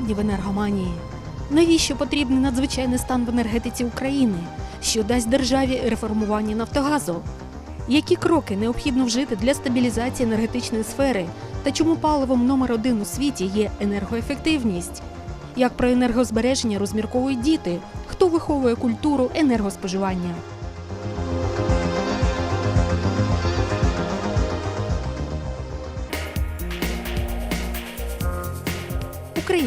Сьогодні в енергоманії. Навіщо потрібний надзвичайний стан в енергетиці України? Що дасть державі реформування Нафтогазу? Які кроки необхідно вжити для стабілізації енергетичної сфери? Та чому паливом номер один у світі є енергоефективність? Як про енергозбереження розмірковують діти? Хто виховує культуру енергоспоживання?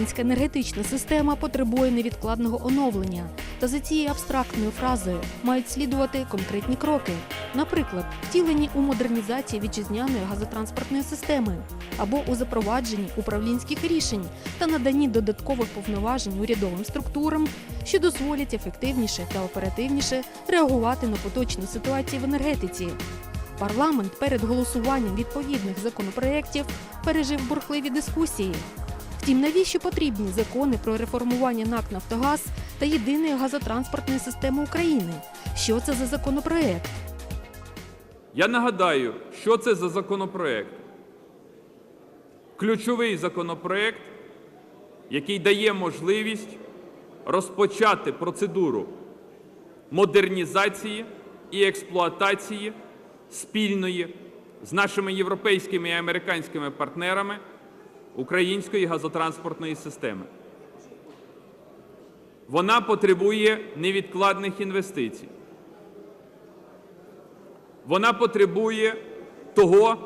Українська енергетична система потребує невідкладного оновлення. Та за цією абстрактною фразою мають слідувати конкретні кроки, наприклад, втілені у модернізації вітчизняної газотранспортної системи або у запровадженні управлінських рішень та наданні додаткових повноважень урядовим структурам, що дозволять ефективніше та оперативніше реагувати на поточну ситуацію в енергетиці. Парламент перед голосуванням відповідних законопроєктів пережив бурхливі дискусії. Втім, навіщо потрібні закони про реформування НАК Нафтогаз та єдиної газотранспортної системи України? Що це за законопроект? Я нагадаю, що це за законопроект. Ключовий законопроект, який дає можливість розпочати процедуру модернізації і експлуатації спільної з нашими європейськими і американськими партнерами української газотранспортної системи. Вона потребує невідкладних інвестицій. Вона потребує того,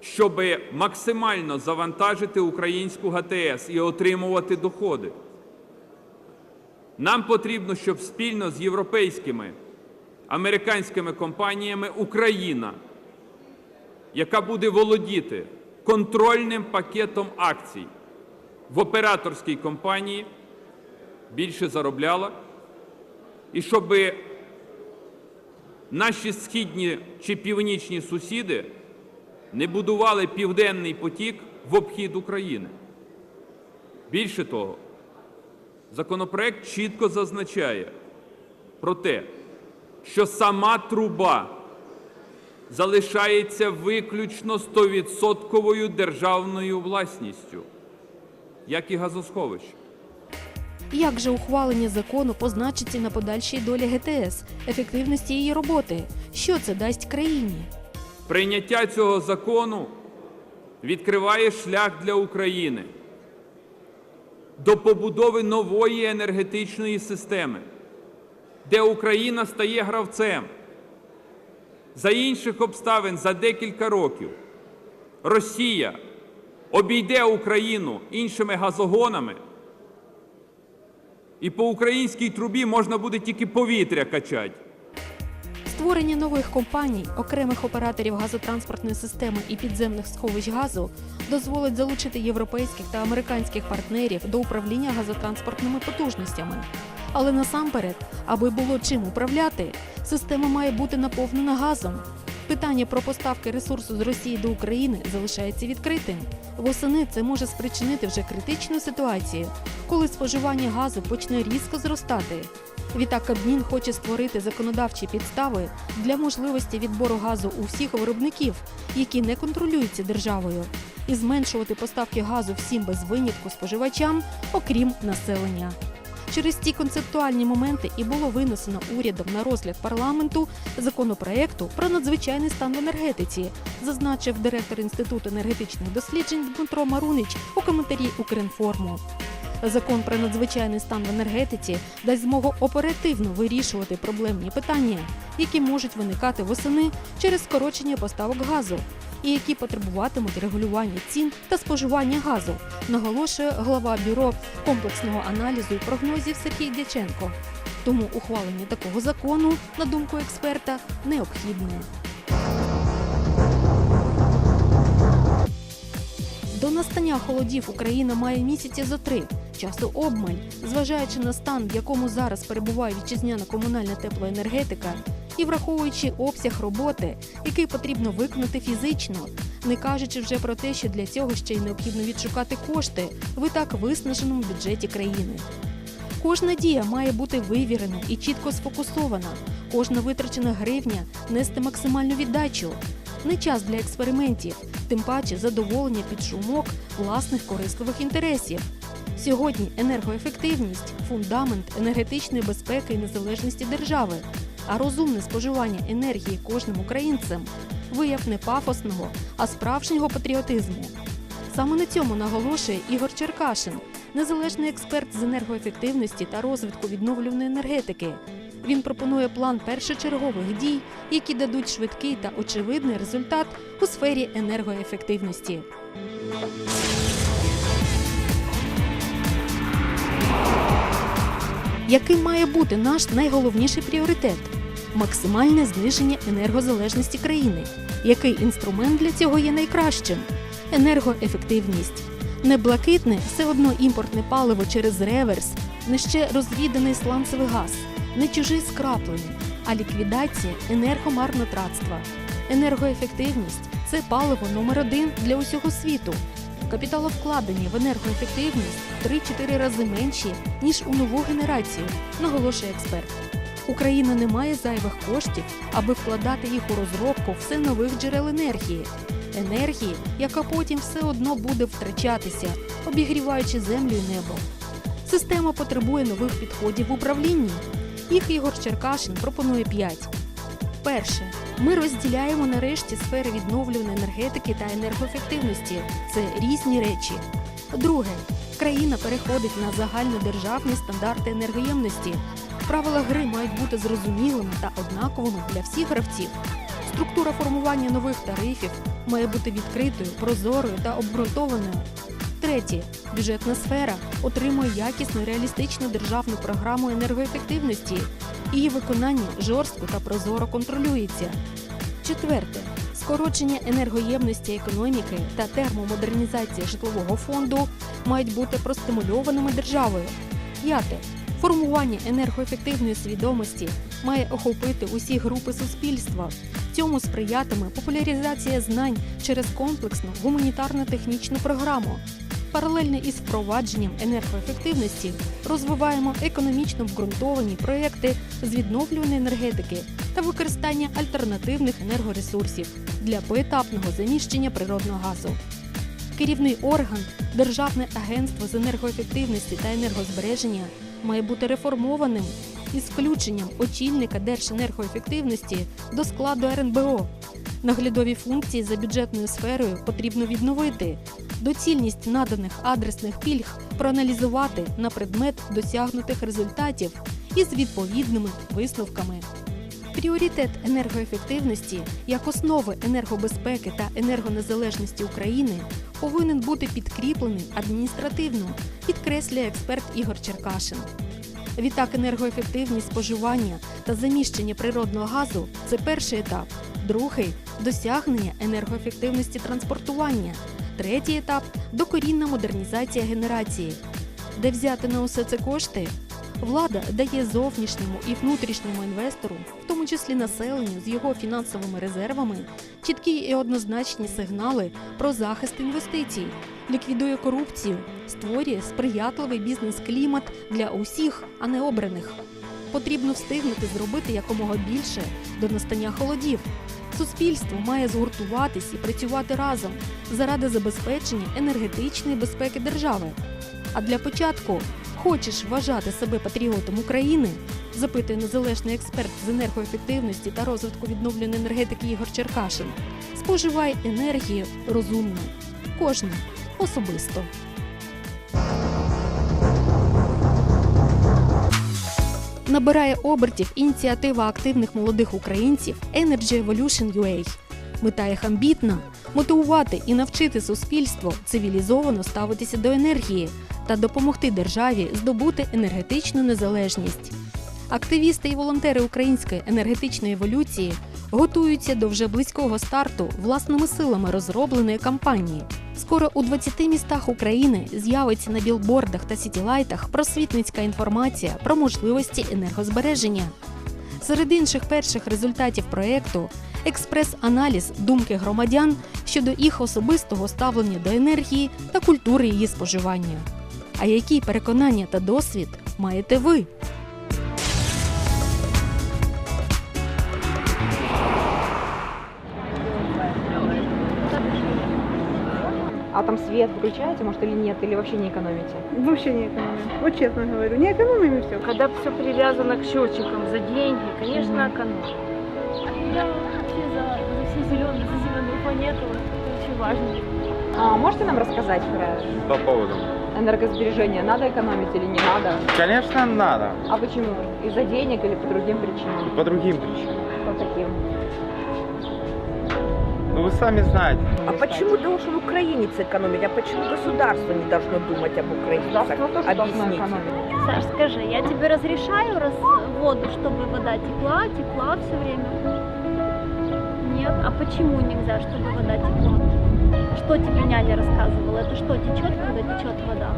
щоб максимально завантажити українську ГТС і отримувати доходи. Нам потрібно, щоб спільно з європейськими американськими компаніями Україна, яка буде володіти контрольним пакетом акцій в операторській компанії, більше заробляла, і щоб наші східні чи північні сусіди не будували південний потік в обхід України. Більше того, законопроект чітко зазначає про те, що сама труба залишається виключно 100% державною власністю, як і газосховище. Як же ухвалення закону позначиться на подальшій долі ГТС, ефективності її роботи? Що це дасть країні? Прийняття цього закону відкриває шлях для України до побудови нової енергетичної системи, де Україна стає гравцем. За інших обставин за декілька років Росія обійде Україну іншими газогонами, і по українській трубі можна буде тільки повітря качати. Створення нових компаній, окремих операторів газотранспортної системи і підземних сховищ газу дозволить залучити європейських та американських партнерів до управління газотранспортними потужностями. Але насамперед, аби було чим управляти, система має бути наповнена газом. Питання про поставки ресурсу з Росії до України залишається відкритим. Восени це може спричинити вже критичну ситуацію, коли споживання газу почне різко зростати. Відтак Кабмін хоче створити законодавчі підстави для можливості відбору газу у всіх виробників, які не контролюються державою, і зменшувати поставки газу всім без винятку споживачам, окрім населення. Через ці концептуальні моменти і було винесено урядом на розгляд парламенту законопроекту про надзвичайний стан в енергетиці, зазначив директор інституту енергетичних досліджень Дмитро Марунич у коментарі Укрінформу. Закон про надзвичайний стан в енергетиці дасть змогу оперативно вирішувати проблемні питання, які можуть виникати восени через скорочення поставок газу, і які потребуватимуть регулювання цін та споживання газу, наголошує глава бюро комплексного аналізу і прогнозів Сергій Дяченко. Тому ухвалення такого закону, на думку експерта, необхідне. До настання холодів Україна має місяці зо три. Часу обмаль, зважаючи на стан, в якому зараз перебуває вітчизняна комунальна теплоенергетика, і враховуючи обсяг роботи, який потрібно виконати фізично, не кажучи вже про те, що для цього ще й необхідно відшукати кошти в і так виснаженому бюджеті країни. Кожна дія має бути вивірена і чітко сфокусована. Кожна витрачена гривня нести максимальну віддачу. Не час для експериментів, тим паче задоволення під шумок власних корисливих інтересів. Сьогодні енергоефективність фундамент енергетичної безпеки і незалежності держави, а розумне споживання енергії кожним українцем вияв не пафосного, а справжнього патріотизму. Саме на цьому наголошує Ігор Черкашин, незалежний експерт з енергоефективності та розвитку відновлюваної енергетики. Він пропонує план першочергових дій, які дадуть швидкий та очевидний результат у сфері енергоефективності. Яким має бути наш найголовніший пріоритет? Максимальне зниження енергозалежності країни. Який інструмент для цього є найкращим? Енергоефективність. Не блакитне, все одно імпортне паливо через реверс, не ще розвіданий сланцевий газ, не чужий скраплений, а ліквідація енергомарнотратства. Енергоефективність це паливо номер один для усього світу. Капіталовкладення в енергоефективність в 3-4 рази менші, ніж у нову генерацію, наголошує експерт. Україна не має зайвих коштів, аби вкладати їх у розробку все нових джерел енергії. Енергії, яка потім все одно буде втрачатися, обігріваючи землю і небо. Система потребує нових підходів в управлінні. Їх Ігор Черкашин пропонує п'ять. Перше, ми розділяємо нарешті сфери відновлюваної енергетики та енергоефективності. Це різні речі. Друге, країна переходить на загальнодержавні стандарти енергоємності. Правила гри мають бути зрозумілими та однаковими для всіх гравців. Структура формування нових тарифів має бути відкритою, прозорою та обґрунтованою. Третє, бюджетна сфера отримує якісну реалістичну державну програму енергоефективності. Її виконання жорстко та прозоро контролюється. Четверте, скорочення енергоємності економіки та термомодернізація житлового фонду мають бути простимульованими державою. П'яте. Формування енергоефективної свідомості має охопити усі групи суспільства. Цьому сприятиме популяризація знань через комплексну гуманітарно-технічну програму. Паралельно із впровадженням енергоефективності розвиваємо економічно обґрунтовані проекти з відновлюваної енергетики та використання альтернативних енергоресурсів для поетапного заміщення природного газу. Керівний орган Державне агентство з енергоефективності та енергозбереження має бути реформованим із включенням очільника Держенергоефективності до складу РНБО. Наглядові функції за бюджетною сферою потрібно відновити, доцільність наданих адресних пільг проаналізувати на предмет досягнутих результатів із відповідними висновками. Пріоритет енергоефективності як основи енергобезпеки та енергонезалежності України повинен бути підкріплений адміністративно, підкреслює експерт Ігор Черкашин. Відтак, енергоефективність споживання та заміщення природного газу це перший етап. Другий досягнення енергоефективності транспортування. Третій етап докорінна модернізація генерації. Де взяти на усе це кошти? Влада дає зовнішньому і внутрішньому інвестору, в тому числі населенню з його фінансовими резервами, чіткі і однозначні сигнали про захист інвестицій, ліквідує корупцію, створює сприятливий бізнес-клімат для усіх, а не обраних. Потрібно встигнути зробити якомога більше до настання холодів. Суспільство має згуртуватись і працювати разом заради забезпечення енергетичної безпеки держави. А для початку хочеш вважати себе патріотом України? запитує незалежний експерт з енергоефективності та розвитку відновленої енергетики Ігор Черкашин. Споживай енергію розумно, кожен особисто. Набирає обертів ініціатива активних молодих українців Energy Evolution UA. Мета їх амбітна мотивувати і навчити суспільство цивілізовано ставитися до енергії та допомогти державі здобути енергетичну незалежність. Активісти і волонтери української енергетичної еволюції готуються до вже близького старту власними силами розробленої кампанії. Скоро у 20 містах України з'явиться на білбордах та сітілайтах просвітницька інформація про можливості енергозбереження. Серед інших перших результатів проєкту експрес-аналіз думки громадян щодо їх особистого ставлення до енергії та культури її споживання. А які переконання та досвід маєте ви? А там свет включаете, может, или нет, или вообще не экономите? Вообще не экономим. Вот честно говорю. Не экономим и все. Когда все привязано к счетчикам за деньги, конечно, Мгм. экономим. Я вообще за, за все зеленые, за зеленую планету. Это очень важно. А можете нам рассказать про По поводу? энергосбережение? Надо экономить или не надо? Конечно, надо. А почему? Из-за денег или по другим причинам? По другим причинам. По каким? Ну, вы сами знаете. А почему должен украинец экономить? А почему государство не должно думать об украинцах? Государство тоже должно Объясните. экономить. Саш, скажи, я тебе разрешаю раз воду, чтобы вода текла, текла все время? Нет? А почему нельзя, чтобы вода текла? Что тебе няня рассказывала? Это что, течет, когда течет вода?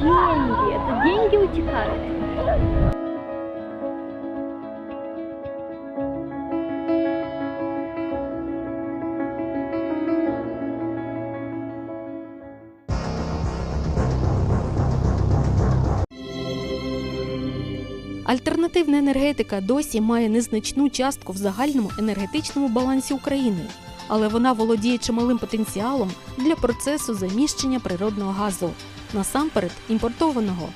Деньги. Это деньги утекают. Альтернативна енергетика досі має незначну частку в загальному енергетичному балансі України, але вона володіє чималим потенціалом для процесу заміщення природного газу, насамперед імпортованого.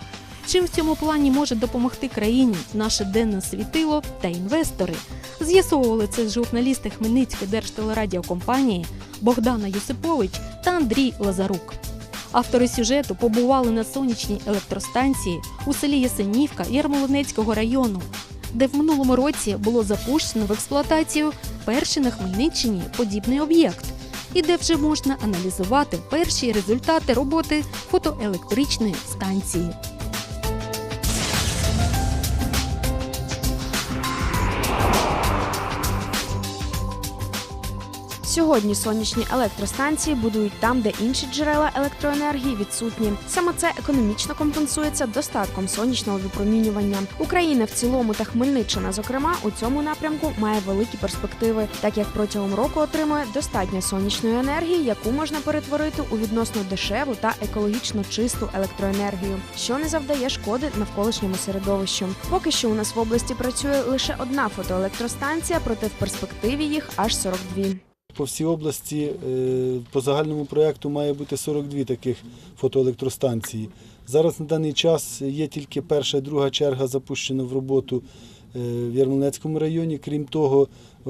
Чим в цьому плані може допомогти країні наше денне світило та інвестори? З'ясовували це журналісти Хмельницької держтелерадіокомпанії Богдана Юсипович та Андрій Лазарук. Автори сюжету побували на сонячній електростанції у селі Ясенівка Ярмолинецького району, де в минулому році було запущено в експлуатацію перший на Хмельниччині подібний об'єкт, і де вже можна аналізувати перші результати роботи фотоелектричної станції. Сьогодні сонячні електростанції будують там, де інші джерела електроенергії відсутні. Саме це економічно компенсується достатком сонячного випромінювання. Україна в цілому та Хмельниччина, зокрема, у цьому напрямку має великі перспективи, так як протягом року отримує достатньо сонячної енергії, яку можна перетворити у відносно дешеву та екологічно чисту електроенергію, що не завдає шкоди навколишньому середовищу. Поки що у нас в області працює лише одна фотоелектростанція, проте в перспективі їх аж 42. По всій області е, по загальному проєкту має бути 42 таких фотоелектростанції. Зараз на даний час є тільки перша і друга черга запущена в роботу е, в Ярмолинецькому районі. Крім того, е,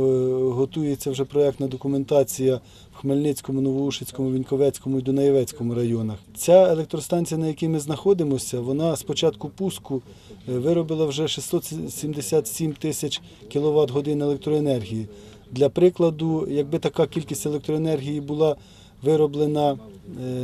готується вже проєктна документація в Хмельницькому, Новоушицькому, Віньковецькому і Дунаєвецькому районах. Ця електростанція, на якій ми знаходимося, вона з початку пуску виробила вже 677 тисяч кВт годин електроенергії. Для прикладу, якби така кількість електроенергії була вироблена е,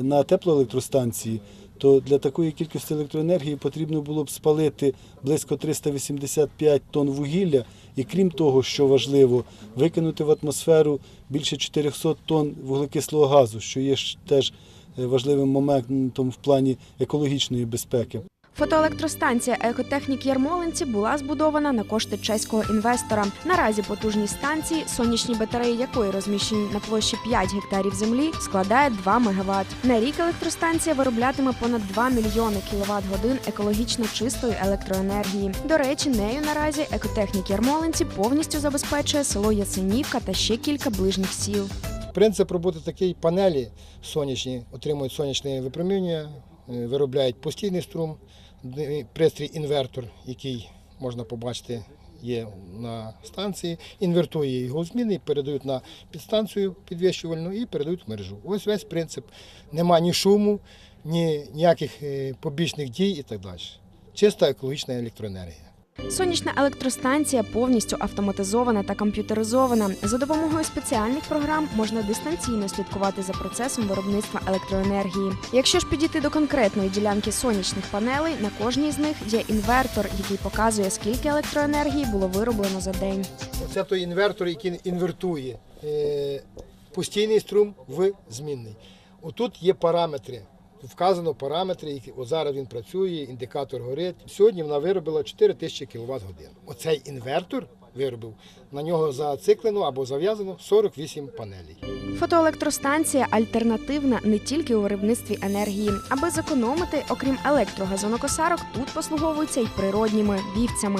на теплоелектростанції, то для такої кількості електроенергії потрібно було б спалити близько 385 тонн вугілля, і крім того, що важливо, викинути в атмосферу більше 400 тонн вуглекислого газу, що є теж е, важливим моментом в плані екологічної безпеки. Фотоелектростанція Екотехнік Ярмолинці була збудована на кошти чеського інвестора. Наразі потужність станції, сонячні батареї якої розміщені на площі 5 гектарів землі, складає 2 МВт. На рік електростанція вироблятиме понад 2 мільйони кВт годин екологічно чистої електроенергії. До речі, нею наразі Екотехнік Ярмолинці повністю забезпечує село Ясенівка та ще кілька ближніх сіл. Принцип роботи такий панелі сонячні отримують сонячне випромінювання, е, виробляють постійний струм, пристрій інвертор, який можна побачити. Є на станції, інвертує його зміни, передають на підстанцію підвищувальну і передають в мережу. Ось весь принцип. Нема ні шуму, ні ніяких е, побічних дій і так далі. Чиста екологічна електроенергія. Сонячна електростанція повністю автоматизована та комп'ютеризована. За допомогою спеціальних програм можна дистанційно слідкувати за процесом виробництва електроенергії. Якщо ж підійти до конкретної ділянки сонячних панелей, на кожній з них є інвертор, який показує, скільки електроенергії було вироблено за день. Оце той інвертор, який інвертує е, постійний струм в змінний. Отут є параметри. Вказано параметри, які от зараз він працює, індикатор горить. Сьогодні вона виробила 4000 кВт годин. Оцей інвертор виробив, на нього зациклено або зав'язано 48 панелей. Фотоелектростанція альтернативна не тільки у виробництві енергії. Аби зекономити, окрім електрогазонокосарок, тут послуговуються й природніми вівцями.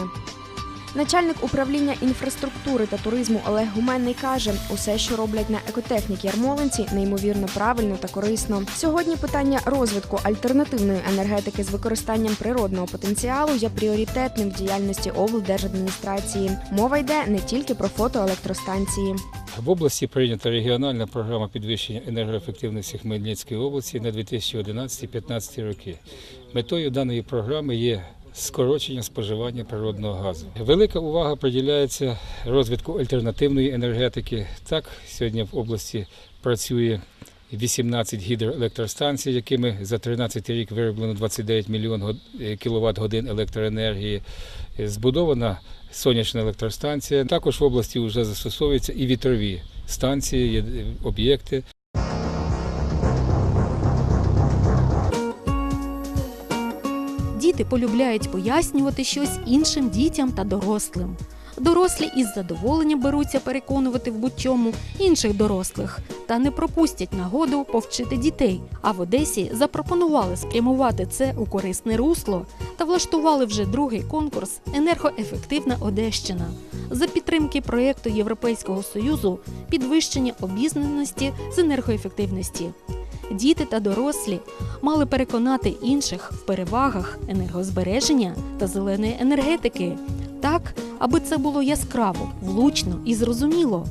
Начальник управління інфраструктури та туризму Олег Гуменний каже, усе, що роблять на екотехніки Ярмолинці, неймовірно правильно та корисно. Сьогодні питання розвитку альтернативної енергетики з використанням природного потенціалу є пріоритетним в діяльності облдержадміністрації. Мова йде не тільки про фотоелектростанції. В області прийнята регіональна програма підвищення енергоефективності Хмельницької області на 2011-2015 роки. Метою даної програми є скорочення споживання природного газу. Велика увага приділяється розвитку альтернативної енергетики. Так, сьогодні в області працює 18 гідроелектростанцій, якими за 13 рік вироблено 29 мільйон кВт годин електроенергії. Збудована сонячна електростанція. Також в області вже застосовуються і вітрові станції, є об'єкти. Діти полюбляють пояснювати щось іншим дітям та дорослим. Дорослі із задоволенням беруться переконувати в будь-чому інших дорослих та не пропустять нагоду повчити дітей. А в Одесі запропонували спрямувати це у корисне русло та влаштували вже другий конкурс Енергоефективна Одещина за підтримки проєкту Європейського союзу підвищення обізнаності з енергоефективності. Діти та дорослі мали переконати інших в перевагах енергозбереження та зеленої енергетики, так, аби це було яскраво, влучно і зрозуміло.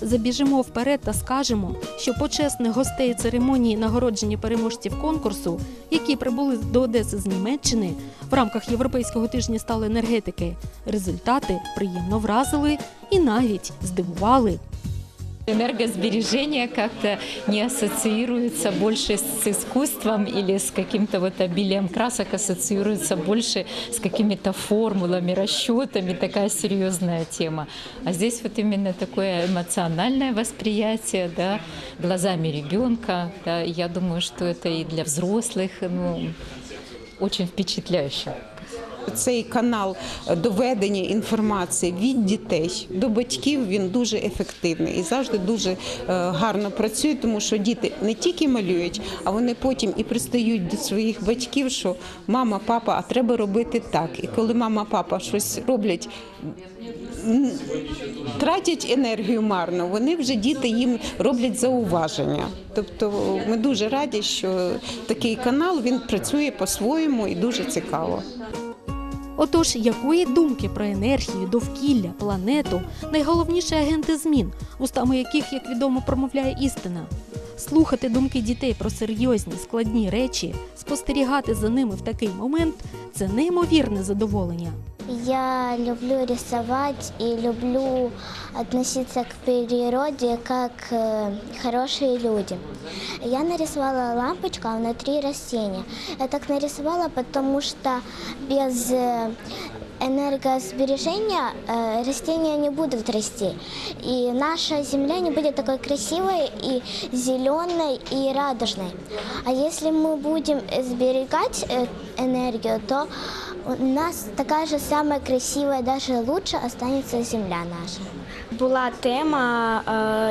Забіжимо вперед та скажемо, що почесних гостей церемонії нагородження переможців конкурсу, які прибули до Одеси з Німеччини в рамках Європейського тижня стали енергетики, результати приємно вразили і навіть здивували. Энергосбережение как-то не ассоциируется больше с искусством или с каким-то вот обилием красок, ассоциируется больше с какими-то формулами, расчетами, такая серьезная тема. А здесь вот именно такое эмоциональное восприятие, да, глазами ребенка. Да, я думаю, что это и для взрослых ну, очень впечатляюще. Цей канал доведення інформації від дітей до батьків він дуже ефективний і завжди дуже е, гарно працює, тому що діти не тільки малюють, а вони потім і пристають до своїх батьків, що мама, папа, а треба робити так. І коли мама, папа щось роблять. Тратять енергію марно, вони вже діти їм роблять зауваження. Тобто ми дуже раді, що такий канал він працює по-своєму і дуже цікаво. Отож, якої думки про енергію, довкілля, планету найголовніші агенти змін, устами яких, як відомо, промовляє істина? Слухати думки дітей про серйозні складні речі, спостерігати за ними в такий момент це неймовірне задоволення. Я люблю рисовать и люблю относиться к природе как э, хорошие люди. Я нарисовала лампочку, а внутри растения. Я так нарисовала, потому что без э, энергосбережения э, растения не будут расти. И наша земля не будет такой красивой и зеленой и радужной. А если мы будем сберегать э, энергию, то у нас такая же самая красивая, даже лучше останется земля наша. була тема,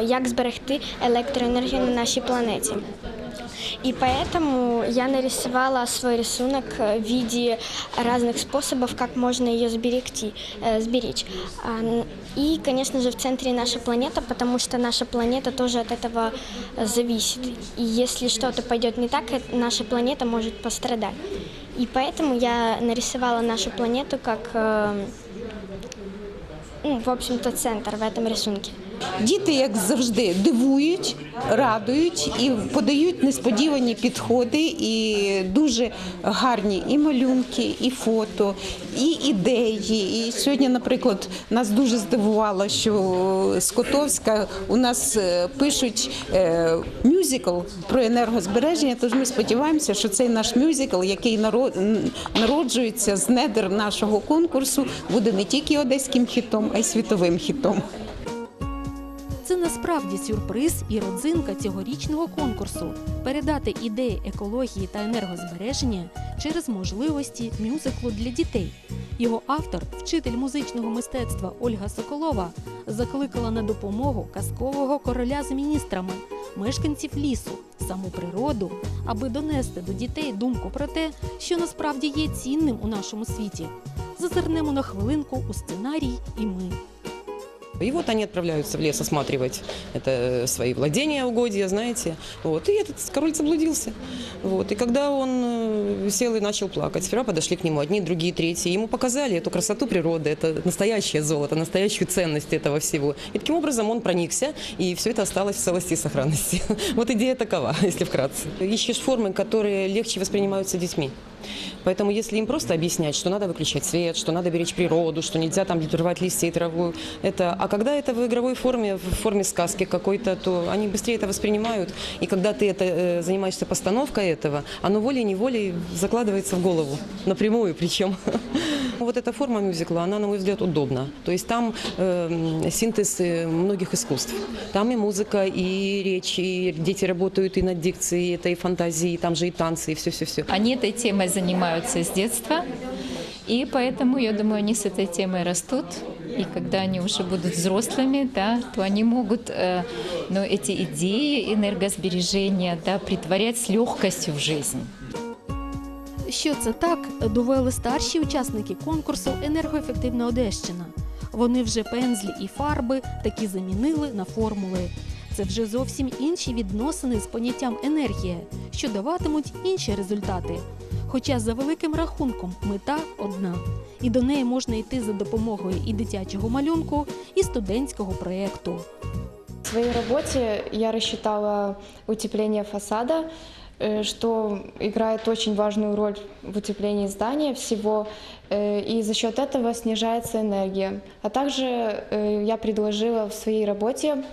е, як зберегти електроенергію на нашій планеті. И поэтому я нарисовала свой рисунок в виде разных способов, как можно ее сберегти, э, сберечь. А, н- И, конечно же, в центре наша планета, потому что наша планета тоже от этого э, зависит. И если что-то пойдет не так, э, наша планета может пострадать. И поэтому я нарисовала нашу планету как, э, ну, в общем-то, центр в этом рисунке. Діти, як завжди, дивують, радують і подають несподівані підходи, і дуже гарні і малюнки, і фото, і ідеї. І сьогодні, наприклад, нас дуже здивувало, що з Котовська у нас е, пишуть е, мюзикл про енергозбереження. Тож ми сподіваємося, що цей наш мюзикл, який наро- народжується з недр нашого конкурсу, буде не тільки одеським хітом, а й світовим хітом. Це насправді сюрприз і родзинка цьогорічного конкурсу передати ідеї екології та енергозбереження через можливості мюзиклу для дітей. Його автор, вчитель музичного мистецтва Ольга Соколова, закликала на допомогу казкового короля з міністрами, мешканців лісу, саму природу, аби донести до дітей думку про те, що насправді є цінним у нашому світі. зазирнемо на хвилинку у сценарій і ми. И вот они отправляются в лес осматривать это свои владения, угодья, знаете. Вот. И этот король заблудился. Вот. И когда он э, сел и начал плакать, сперва подошли к нему одни, другие, третьи. Ему показали эту красоту природы, это настоящее золото, настоящую ценность этого всего. И таким образом он проникся, и все это осталось в целости и сохранности. Вот идея такова, если вкратце. Ищешь формы, которые легче воспринимаются детьми. Поэтому если им просто объяснять, что надо выключать свет, что надо беречь природу, что нельзя там рвать листья и траву, это, а когда это в игровой форме, в форме сказки какой-то, то они быстрее это воспринимают. И когда ты это э, занимаешься постановкой этого, оно волей-неволей закладывается в голову, напрямую причем. Вот эта форма мюзикла, она, на мой взгляд, удобна. То есть там э, синтез многих искусств. Там и музыка, и речь, и дети работают и над дикцией, это и фантазии, там же и танцы, и все-все-все. Они этой темой занимаются с детства, и поэтому, я думаю, они с этой темой растут. И когда они уже будут взрослыми, да, то они могут э, ну, эти идеи энергосбережения да, притворять с легкостью в жизнь. Що це так, довели старші учасники конкурсу Енергоефективна Одещина. Вони вже пензлі і фарби такі замінили на формули. Це вже зовсім інші відносини з поняттям енергія, що даватимуть інші результати. Хоча за великим рахунком мета одна, і до неї можна йти за допомогою і дитячого малюнку, і студентського проєкту. В своей работе я рассчитала утепление фасада, э, что играет очень важную роль в утеплении здания всего, э, и за счет этого снижается энергия. А также э, я предложила в своей работе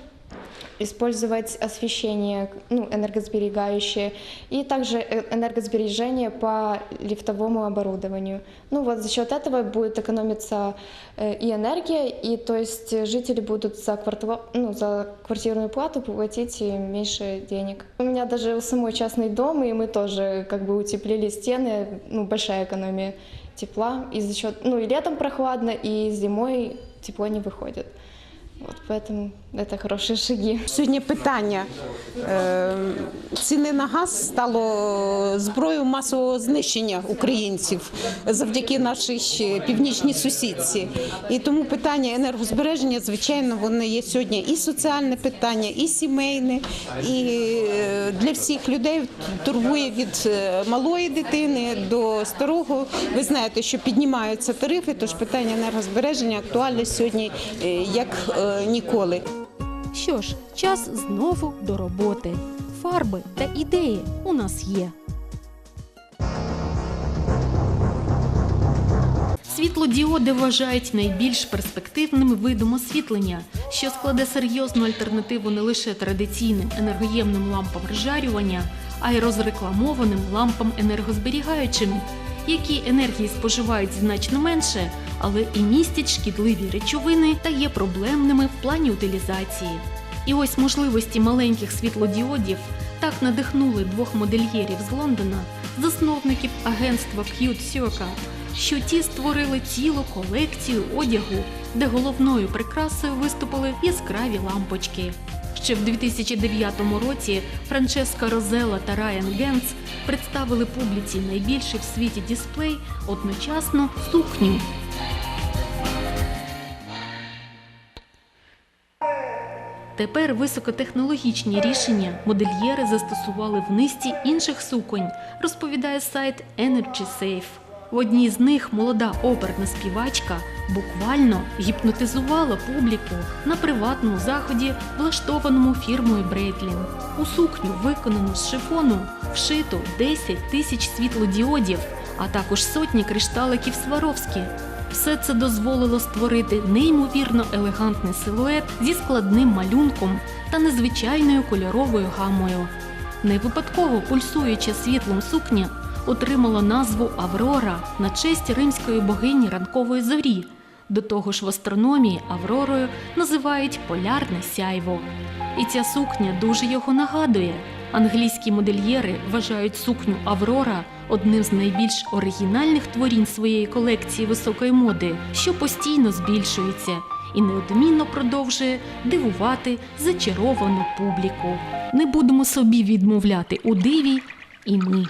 Использовать освещение ну, энергосберегающее и также э, энергосбережение по лифтовому оборудованию. Ну вот за счет этого будет экономиться э, и энергия, и то есть жители будут за, квартиру, ну, за квартирную плату платить меньше денег. У меня даже у самой частный дом, и мы тоже как бы утеплили стены, ну большая экономия тепла, и за счет, ну и летом прохладно, и зимой тепло не выходит. Вот поэтому это хорошие шаги. Сьогодні питання е, ціни на газ стало зброєю масового знищення українців завдяки нашій північній сусідці. І тому питання енергозбереження, звичайно, воно є сьогодні і соціальне питання, і сімейне, і е, для всіх людей турбує від е, малої дитини до старого. Ви знаєте, що піднімаються тарифи, тож питання енергозбереження актуальне сьогодні як ніколи. Що ж, час знову до роботи. Фарби та ідеї у нас є. Світлодіоди вважають найбільш перспективним видом освітлення, що складе серйозну альтернативу не лише традиційним енергоємним лампам розжарювання, а й розрекламованим лампам енергозберігаючим, які енергії споживають значно менше, але і містять шкідливі речовини та є проблемними в плані утилізації. І ось можливості маленьких світлодіодів так надихнули двох модельєрів з Лондона, засновників агентства Cute Circle, що ті створили цілу колекцію одягу, де головною прикрасою виступили яскраві лампочки. Ще в 2009 році Франческа Розела та Райан Генц представили публіці найбільший в світі дисплей одночасно сукню. Тепер високотехнологічні рішення модельєри застосували в низці інших суконь, розповідає сайт Energy Safe. В одній з них молода оперна співачка буквально гіпнотизувала публіку на приватному заході, влаштованому фірмою Брейтлін. У сукню, виконану з шифону, вшито 10 тисяч світлодіодів, а також сотні кришталиків Сваровські. Все це дозволило створити неймовірно елегантний силует зі складним малюнком та незвичайною кольоровою гамою. Не випадково пульсуюча світлом сукня отримала назву Аврора на честь римської богині ранкової зорі. До того ж, в астрономії Авророю називають полярне сяйво. І ця сукня дуже його нагадує. Англійські модельєри вважають сукню Аврора одним з найбільш оригінальних творінь своєї колекції високої моди, що постійно збільшується і неодмінно продовжує дивувати зачаровану публіку. Не будемо собі відмовляти у диві і ми.